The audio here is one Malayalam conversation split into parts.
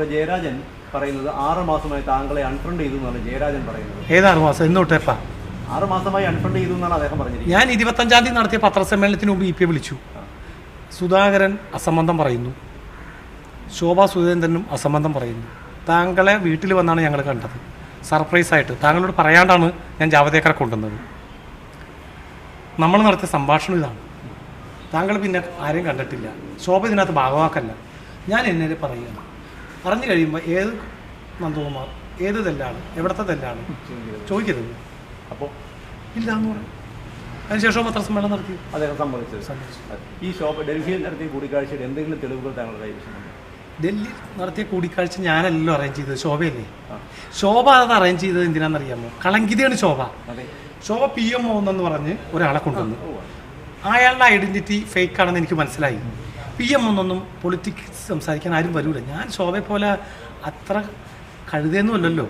ജയരാജൻ പറയുന്നത് ആറ് മാസമായി താങ്കളെ അൺഫ്രണ്ട് ചെയ്തു എന്നാണ് ജയരാജൻ പറയുന്നത്. ഏതാറ് മാസം? എന്നോട്ടേപ്പാ ആറ് മാസമായി അൺഫ്രണ്ട് ചെയ്തു എന്നാണ് അദ്ദേഹം പറഞ്ഞത് ഞാൻ ഇരുപത്തഞ്ചാം തീയതി നടത്തിയ പത്രസമ്മേളനത്തിന് മുമ്പ് ഇ പി വിളിച്ചു. സുധാകരൻ അസംബന്ധം പറയുന്നു. ശോഭാ സുരേന്ദ്രനും അസംബന്ധം പറയുന്നു. താങ്കളെ വീട്ടിൽ വന്നാണ് ഞങ്ങൾ കണ്ടത്. സർപ്രൈസ് ആയിട്ട്. താങ്കളോട് പറയാണ്ടാണ് ഞാൻ ജാവദേക്കറെ കൊണ്ടുവന്നത്. നമ്മൾ നടത്തിയ സംഭാഷണം ഇതാണ്. താങ്കൾ പിന്നെ ആരെയും കണ്ടിട്ടില്ല. ശോഭ ഇതിനകത്ത് ഭാഗമാക്കല്ല ഞാൻ എന്നെ പറയുകയാണ്. പറഞ്ഞു കഴിയുമ്പോൾ ഏത് നന്ദകുമാർ ഏത് തെല്ലാണ് എവിടത്തെ തെല്ലാണ്? ചോദിക്കരുത്. അപ്പോൾ ഇല്ല എന്ന് പറഞ്ഞു അതിനുശേഷം പത്രസമ്മേളനം നടത്തി. അദ്ദേഹം സമ്മതിച്ചത്. ഈ ഷോപ്പ് ഡൽഹിയിൽ നടത്തിയ കൂടിക്കാഴ്ചയുടെ എന്തെങ്കിലും തെളിവുകൾ താങ്കളുടെ ഡൽഹി നടത്തിയ കൂടിക്കാഴ്ച ഞാനല്ലോ അറേഞ്ച് ചെയ്തത് ശോഭയല്ലേ. ശോഭ അത് അറേഞ്ച് ചെയ്തത് എന്തിനാണെന്നറിയാമോ? കളങ്കിതയാണ് ശോഭ. ശോഭ പി എം ഒന്നെന്ന് പറഞ്ഞ് ഒരാളെ കൊണ്ടുവന്നു. അയാളുടെ ഐഡന്റിറ്റി ഫേക്ക് ആണെന്ന് എനിക്ക് മനസ്സിലായി. പി എം ഒന്നൊന്നും പൊളിറ്റിക്സ് സംസാരിക്കാൻ ആരും വരൂല. ഞാൻ ശോഭയെ പോലെ അത്ര കഴുതയൊന്നുമല്ലല്ലോ.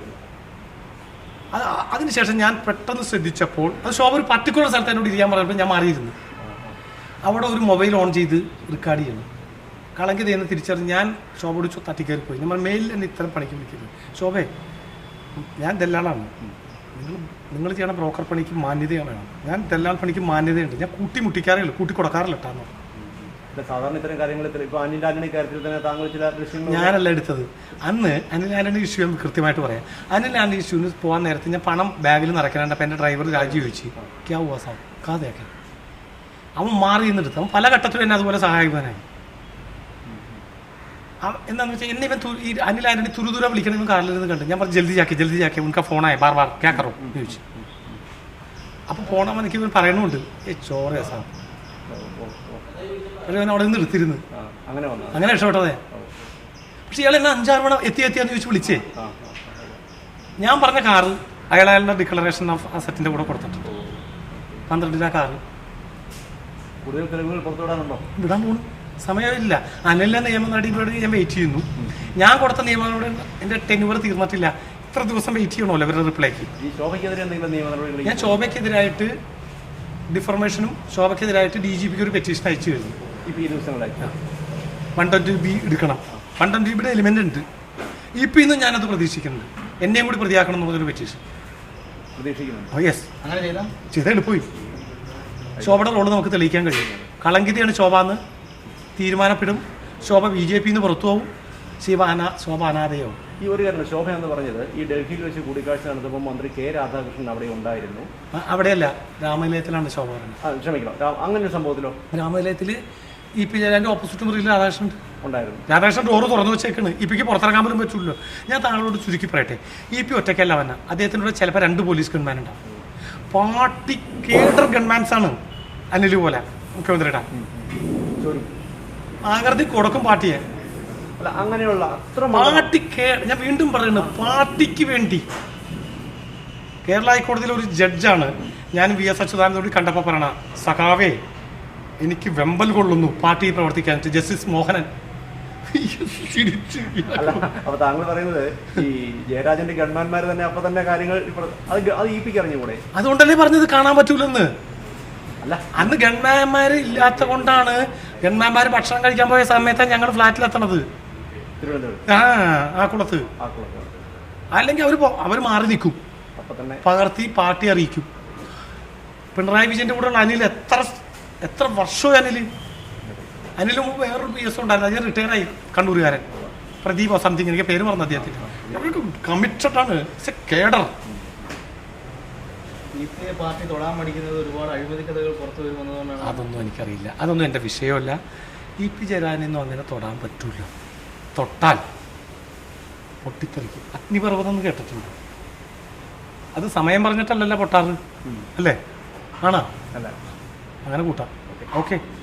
അത് അതിനുശേഷം ഞാൻ പെട്ടെന്ന് ശ്രദ്ധിച്ചപ്പോൾ അത് ശോഭ ഒരു പർട്ടിക്കുലർ സ്ഥലത്ത് എന്നോട് ഇരിക്കാൻ പറഞ്ഞപ്പോൾ ഞാൻ മാറിയിരുന്നു. അവിടെ ഒരു മൊബൈൽ ഓൺ ചെയ്ത് റെക്കോർഡ് ചെയ്യണം കളങ്കിത എന്ന് തിരിച്ചറിഞ്ഞ് ഞാൻ ശോഭ ഒടിച്ചു തട്ടിക്കയറി പോയി നമ്മൾ മെയിലിൽ എന്നെ ഇത്തരം പണിക്ക് വിളിക്കരുത്. ശോഭേ ഞാൻ ദല്ലാളാണ്. നിങ്ങൾ നിങ്ങൾ ചെയ്യണ ബ്രോക്കർ പണിക്ക് മാന്യതയാണ്. ഞാൻ ദല്ലാൾ പണിക്ക് മാന്യതയുണ്ട്. ഞാൻ കൂട്ടി മുട്ടിക്കാറേ ഉള്ളൂ. കൂട്ടി കൊടുക്കാറില്ല കേട്ടോ സാധാരണ ഇത്തരം കാര്യങ്ങളിൽ ഇപ്പൊ അനിൽ ആന്റണി കാര്യത്തിൽ തന്നെ താങ്കൾ ചില ദൃശ്യങ്ങൾ ഞാനല്ല എടുത്തത്. അന്ന് അനിൽ ആന്റണി ഇഷ്യൂ എന്ന് കൃത്യമായിട്ട് പറയാം. അനിൽ ആന്റണി ഇഷ്യൂവിന് പോകാൻ നേരത്തെ ഞാൻ പണം ബാഗിൽ നിറയ്ക്കാനുണ്ട് അപ്പൊ എന്റെ ഡ്രൈവർ രാജി ചോദിച്ചു. ക്യാ ഹുവാ സാബ്? കാതയാക്കാൻ അവൻ മാറി നിന്നെടുത്ത് അവൻ പല ഘട്ടത്തിലും എന്നെ അതുപോലെ സഹായിക്കാനായി എന്താന്ന് വെച്ചാൽ എന്നെ ഇവൻ ഈ അനിൽ ആന്റണി തുരുതുര വിളിക്കണം ഇവൻ കാറിൽ നിന്ന് കണ്ട്. ഞാൻ പറഞ്ഞു ജൽദി ചാക്കി ജൽദി ചാക്കി. ഉനക്ക് ഫോണായി ബാർ ബാർ. ക്യാ കറോ? എന്ന് ചോദിച്ചു. അപ്പോൾ ഫോണാകുമ്പോൾ എനിക്ക് ഇവൻ പറയണമുണ്ട് ഏ ചോറേ സാബ്. പക്ഷേ ഇവൻ അവിടെ നിന്ന് എടുത്തിരുന്നു അങ്ങനെ അങ്ങനെ രക്ഷപ്പെട്ടതേ പക്ഷെ ഇയാൾ എന്നെ അഞ്ചാറ് മണി എത്തി എത്തിയാന്ന് ചോദിച്ച് വിളിച്ചേ. ഞാൻ പറഞ്ഞ കാറ് അയാൾ അയാളുടെ ഡിക്ലറേഷൻ ഓഫ് അസറ്റിന്റെ കൂടെ കൊടുത്തിട്ടുണ്ട്. പന്ത്രണ്ടിനാ കാറ്. തെളിവുകൾ പുറത്തുവിടാനുണ്ടോ വിടാൻ പോണു. സമയമില്ല. അനല്ല നിയമം നടപടി ഞാൻ വെയിറ്റ് ചെയ്യുന്നു. ഞാൻ കൊടുത്ത നിയമങ്ങളോട് എന്റെ ടെന്നുവർ തീർന്നിട്ടില്ല. ഇത്ര ദിവസം വെയിറ്റ് ചെയ്യണമല്ലോ അവരുടെ റിപ്ലൈക്ക് ഞാൻ ശോഭയ്ക്കെതിരായിട്ട് ഡിഫർമേഷനും ശോഭയ്ക്കെതിരായിട്ട് ഡി ജി പിക്ക് ഒരു പെറ്റീഷൻ അയച്ചു കഴിഞ്ഞു ഈ വൺ ട്വന്റി ബി എടുക്കണം. വൺ ട്വന്റി ബിയുടെ എലിമെന്റ് ഉണ്ട്. ഇപ്പം ഇന്ന് ഞാനത് പ്രതീക്ഷിക്കുന്നുണ്ട്. എന്നെയും കൂടി പ്രതിയാക്കണം എന്നുള്ളൊരു പെറ്റീഷൻ പ്രതീക്ഷിക്കുന്നുണ്ട്. യെസ് അങ്ങനെ ചെയ്താൽ ചെയ്ത എളുപ്പമായി. ശോഭയുടെ റോൾ നമുക്ക് തെളിയിക്കാൻ കഴിയും. കളങ്കിതിയാണ് ശോഭ എന്ന് തീരുമാനപ്പെടും. ശോഭ ബി ജെ പിന്ന് പുറത്തു പോകും ശിവ അന ശോഭ അനാഥയാവും. ഈ ഒരു കാര്യം ശോഭ എന്ന് പറഞ്ഞത് ഈ ഡൽഹിയിൽ വെച്ച് കൂടിക്കാഴ്ച നടത്തുമ്പോൾ മന്ത്രി കെ രാധാകൃഷ്ണൻ അവിടെ ഉണ്ടായിരുന്നു. അവിടെയല്ല. രാമനിലയത്തിലാണ് ശോഭ പറഞ്ഞത്. ക്ഷമിക്കണം. അങ്ങനെ ഒരു സംഭവത്തിലോ? രാമനിലയത്തിൽ ഇ പി ജയരാജന്റെ ഓപ്പോസിറ്റ് മുറിയിൽ രാധാകൃഷ്ണൻ ഉണ്ടായിരുന്നു. രാധാകൃഷ്ണൻ ഡോറ് തുറന്നു വെച്ചേക്കുന്നത് ഇ പിക്ക് പുറത്തിറങ്ങാൻ പോലും പറ്റുള്ളൂ ഞാൻ താങ്കളോട് ചുരുക്കി പറയട്ടെ. ഇ പി ഒറ്റയ്ക്കല്ല വന്ന. അദ്ദേഹത്തിനോട് ചിലപ്പോൾ രണ്ട് പോലീസ് ഗൺമാൻ ഉണ്ടാവും. പാർട്ടി കേഡർ ഗൺമാൻസ് ആണ് അനിൽ പോലെ മുഖ്യമന്ത്രിയുടെ. ആകൃതി കൊടുക്കും പാർട്ടിയെ. അങ്ങനെയുള്ള അത്ര പാർട്ടി ഞാൻ വീണ്ടും പറയുന്നു പാർട്ടിക്ക് വേണ്ടി. കേരള ഹൈക്കോടതിയിലെ ഒരു ജഡ്ജാണ് ഞാൻ വി എസ് അച്യുതാനന്ദോട് കണ്ടപ്പോൾ പറയണ സഖാവേ എനിക്ക് വെമ്പൽ കൊള്ളുന്നു പാർട്ടിയിൽ പ്രവർത്തിക്കാൻ ജസ്റ്റിസ് മോഹനൻ. അല്ല അപ്പൊ താങ്കൾ പറയുന്നത് ഈ ജയരാജന്റെ ഗവൺമെന്റ്മാർ തന്നെ അപ്പൊ തന്നെ കാര്യങ്ങൾ അത് അത് ഇ പിക്ക് അറിഞ്ഞുകൂടെ അതുകൊണ്ടല്ലേ പറഞ്ഞത് കാണാൻ പറ്റൂലെന്ന്? അല്ല. അന്ന് ഗൺമാന്മാർ ഇല്ലാത്ത കൊണ്ടാണ് ഗൺമാന്മാർ ഭക്ഷണം കഴിക്കാൻ പോയ സമയത്താണ് ഞങ്ങൾ ഫ്ലാറ്റിലെത്തണത്. ആ ആ കുളത്ത്. അല്ലെങ്കിൽ അവർ അവർ മാറി നിൽക്കും. പകർത്തി പാർട്ടി അറിയിക്കും. പിണറായി വിജയന്റെ കൂടെ അനിൽ എത്ര എത്ര വർഷമായി അനിൽ അനിൽ മുമ്പ് വേറൊരു പി എസ് ഉണ്ടായിരുന്നു. അദ്ദേഹം റിട്ടയർ ആയി. കണ്ണൂരുകാരൻ. പ്രദീപ് സംതിങ് എനിക്ക് പേര് പറഞ്ഞു അദ്ദേഹത്തിന്. കമ്മിറ്റഡ് ആണ്. ഇറ്റ്സ് എ കേഡർ അതൊന്നും എനിക്കറിയില്ല. അതൊന്നും എന്റെ വിഷയമല്ല. ഇ പി ജയരാജനൊന്നും അങ്ങനെ തൊടാൻ പറ്റൂല. തൊട്ടാൽ പൊട്ടിത്തെറിക്കും. അഗ്നിപർവതം എന്ന് കേട്ടിട്ടുണ്ട്. അത് സമയം പറഞ്ഞിട്ടല്ലല്ലോ പൊട്ടാറ്. അല്ലേ? ആണോ? അല്ല. അങ്ങനെ കൂട്ടാം. ഓക്കെ.